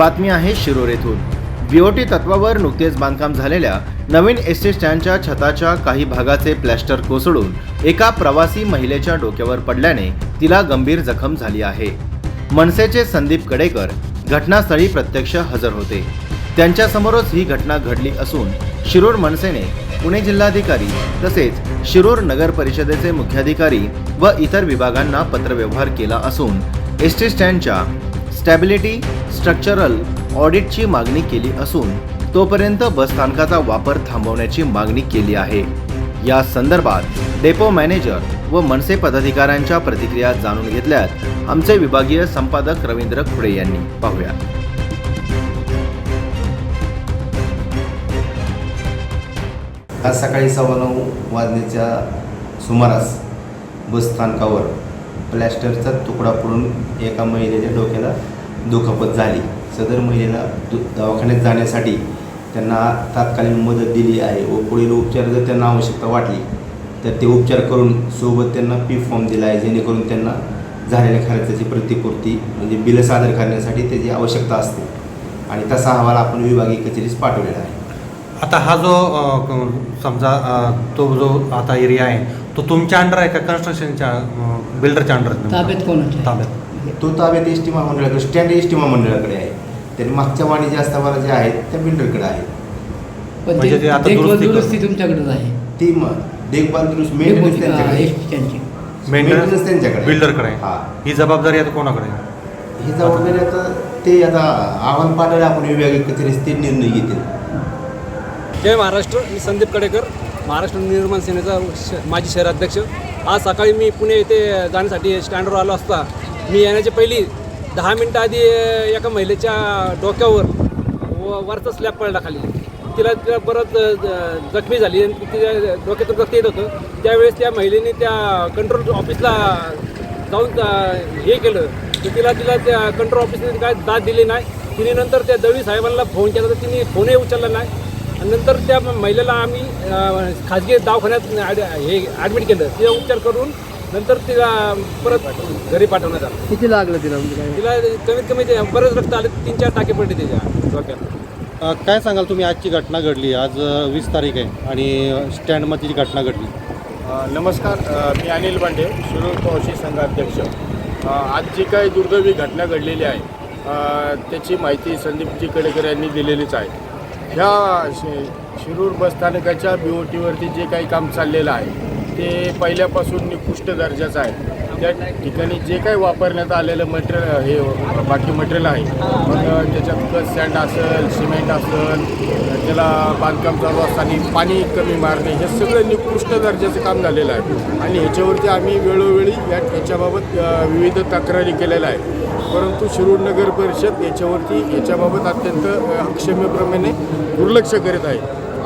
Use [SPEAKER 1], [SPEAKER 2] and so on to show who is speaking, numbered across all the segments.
[SPEAKER 1] बातमी आहे शिरोर येथून बीओटी तत्वावर नुकतेच बांधकाम झालेल्या नवीन एस टी स्टँडच्या छताच्या काही भागाचे प्लॅस्टर कोसळून एका प्रवासी महिलेच्या डोक्यावर पडल्याने तिला गंभीर जखम झाली आहे. मनसेचे संदीप कडेकर घटनास्थळी प्रत्यक्ष हजर होते. त्यांच्यासमोरच ही घटना घडली असून शिरूर मनसेने पुणे जिल्हाधिकारी तसेच शिरूर नगर परिषदेचे मुख्याधिकारी व इतर विभागांना पत्रव्यवहार केला असून एस टी स्टँडच्या स्टॅबिलिटी स्ट्रक्चरल ऑडिटची मागणी केली असून तोपर्यंत बसस्थानकाचा वापर थांबवण्याची मागणी केली आहे. या संदर्भात डेपो मॅनेजर व मनसे पदाधिकाऱ्यांच्या प्रतिक्रिया जाणून घेतल्यात आमचे विभागीय संपादक रवींद्र खुडे यांनी. पाहूया.
[SPEAKER 2] आज सकाळी सव्वा नऊ वाजण्याच्या सुमारास बसस्थानकावर प्लॅस्टरचा तुकडा पडून एका महिलेच्या डोक्याला दुखापत झाली. सदर महिलेला दु दवाखान्यात जाण्यासाठी त्यांना तात्कालीन मदत दिली आहे व पुढील उपचार जर त्यांना आवश्यकता वाटली तर ते उपचार करून सोबत त्यांना पी फॉर्म दिला आहे जेणेकरून त्यांना झालेल्या खर्चाची प्रतिपूर्ती म्हणजे बिलं सादर करण्यासाठी त्याची आवश्यकता असते. आणि तसा अहवाल आपण विभागीय कचेरीस पाठवलेला आहे.
[SPEAKER 3] आता हा जो समजा तो जो आता एरिया आहे तो तुमच्या अंडर आहे का कन्स्ट्रक्शनच्या बिल्डरच्या अंडर
[SPEAKER 4] ताब्यात कोणाच्या
[SPEAKER 3] ताब्यात.
[SPEAKER 2] तो ताब्यात एस टी महामंडळाकडे स्टँड एस टी महामंडळाकडे आहे. तरी मागच्या वाणिज्य आस्थापना ज्या आहेत त्या बिल्डरकडे आहेत.
[SPEAKER 4] पण
[SPEAKER 3] म्हणजे ते
[SPEAKER 4] ते
[SPEAKER 3] आता
[SPEAKER 4] देखभाल
[SPEAKER 3] दुरुस्ती
[SPEAKER 4] दुरुस्ती तुमच्याकडेच आहे.
[SPEAKER 2] ती मग देखभाल दुरुस्त मेंटेनन्स त्यांच्याकडे आहे.
[SPEAKER 4] त्यांची
[SPEAKER 2] Maintenance त्यांच्याकडे.
[SPEAKER 3] बिल्डरकडे आहे.
[SPEAKER 2] हा.
[SPEAKER 3] ही जबाबदारी आता कोणाकडे आहे?
[SPEAKER 2] ही जबाबदारी आता ते आता आव्हान पाठवले आपण विभागीय कचेरीस ते निर्णय घेतील.
[SPEAKER 5] जय महाराष्ट्र मी संदीप कडेकर महाराष्ट्र निर्माण सेनेचा श माजी शहराध्यक्ष. आज सकाळी मी पुणे येथे जाण्यासाठी स्टँडवर आलो असता मी येण्याच्या पहिली दहा मिनटं आधी एका महिलेच्या डोक्यावर व वरचा स्लॅब पडला खाली. तिला तिला परत ज- जखमी झाली आणि तिच्या डोक्यातून रक्त येत होतं. त्यावेळेस त्या महिलेने त्या कंट्रोल ऑफिसला जाऊन हे केलं. तर तिला तिला त्या कंट्रोल ऑफिसने काय दाद दिली नाही. तिने नंतर त्या दळवी साहेबांना फोन केला तर तिने फोनही उचलला नाही. नंतर त्या महिलेला आम्ही खाजगी दवाखान्यात ॲड हे ॲडमिट केलं. तिचा उपचार करून नंतर तिला परत घरी पाठवण्यात आलं.
[SPEAKER 4] किती लागलं तिला? म्हणजे काय
[SPEAKER 5] तिला कमीत कमी ते बरेच रक्त आले तीन चार टाके पडले त्याच्या डोक्यात.
[SPEAKER 3] अ, काय सांगाल तुम्ही? आजची घटना घडली. आज वीस तारीख आहे आणि स्टँडमध्ये जी घटना घडली.
[SPEAKER 6] अ, नमस्कार. अ, मी अनिल बांडे शिरूर तहसील संघाध्यक्ष अ, आज जी काही दुर्दैवी घटना घडलेली आहे अ, त्याची माहिती संदीपजी कडेकर यांनी दिलेलीच आहे. ह्या शि शिरूर बसस्थानकाच्या बी ओ टीवरती जे काही काम चाललेलं आहे ते पहिल्यापासून निकृष्ट दर्जाचं आहे. त्या ठिकाणी जे काही वापरण्यात आलेलं मटेरियल हे बाकी मटेरियल आहे. मग त्याच्यात कस सँड असेल सिमेंट असेल त्याला बांधकाम चालू असताना पाणी कमी मारणे हे सगळं निकृष्ट दर्जाचं काम झालेलं आहे. आणि ह्याच्यावरती आम्ही वेळोवेळी या याच्याबाबत विविध तक्रारी केलेल्या आहेत. परंतु शिरूर नगर परिषद याच्यावरती याच्याबाबत अत्यंत अक्षम्यप्रमाणे दुर्लक्ष करीत आहे.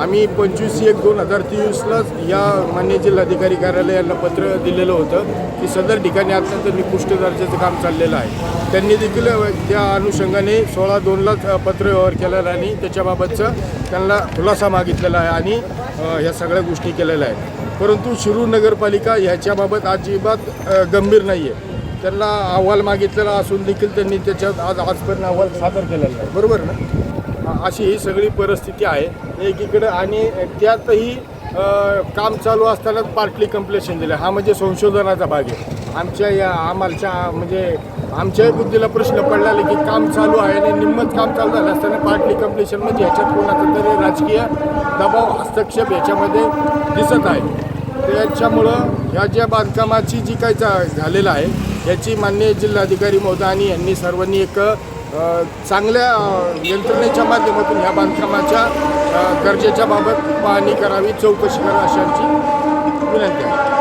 [SPEAKER 6] आम्ही पंचवीस एक दोन हजार तेवीसलाच या मान्य जिल्हाधिकारी कार्यालयाला पत्र दिलेलं होतं की सदर ठिकाणी अत्यंत निकृष्ट दर्जाचं काम चाललेलं आहे. त्यांनी देखील त्या अनुषंगाने सोळा दोनलाच पत्र व्यवहार केलेला आणि त्याच्याबाबतचा त्यांना खुलासा मागितलेला आहे. आणि ह्या सगळ्या गोष्टी केलेल्या आहेत. परंतु शिरूर नगरपालिका ह्याच्याबाबत अजिबात गंभीर नाही आहे त्यांना अहवाल मागितलेला असून देखील त्यांनी त्याच्यात आज आजपर्यंत अहवाल सादर केलेला आहे. बरोबर ना? अशी ही सगळी परिस्थिती आहे. एकीकडं आणि त्यातही काम चालू असतानाच पार्टली कम्प्लेशन दिलं. हा म्हणजे संशोधनाचा भाग आहे. आमच्या या आम्हाला म्हणजे आमच्याही बुद्धीला प्रश्न पडलेला की काम चालू आहे आणि निम्मच काम चालू झालं असताना पार्टली कम्प्लिशन म्हणजे ह्याच्यात कोणाचा तरी राजकीय दबाव हस्तक्षेप याच्यामध्ये दिसत आहे. त्याच्यामुळं ह्या ज्या बांधकामाची जी काही झालेलं आहे याची मान्य जिल्हाधिकारी महोदयांनी यांनी सर्वांनी एक चांगल्या यंत्रणेच्या माध्यमातून ह्या बांधकामाच्या गरजेच्या बाबत पाहणी करावी चौकशी करावी अशांची विनंती आहे.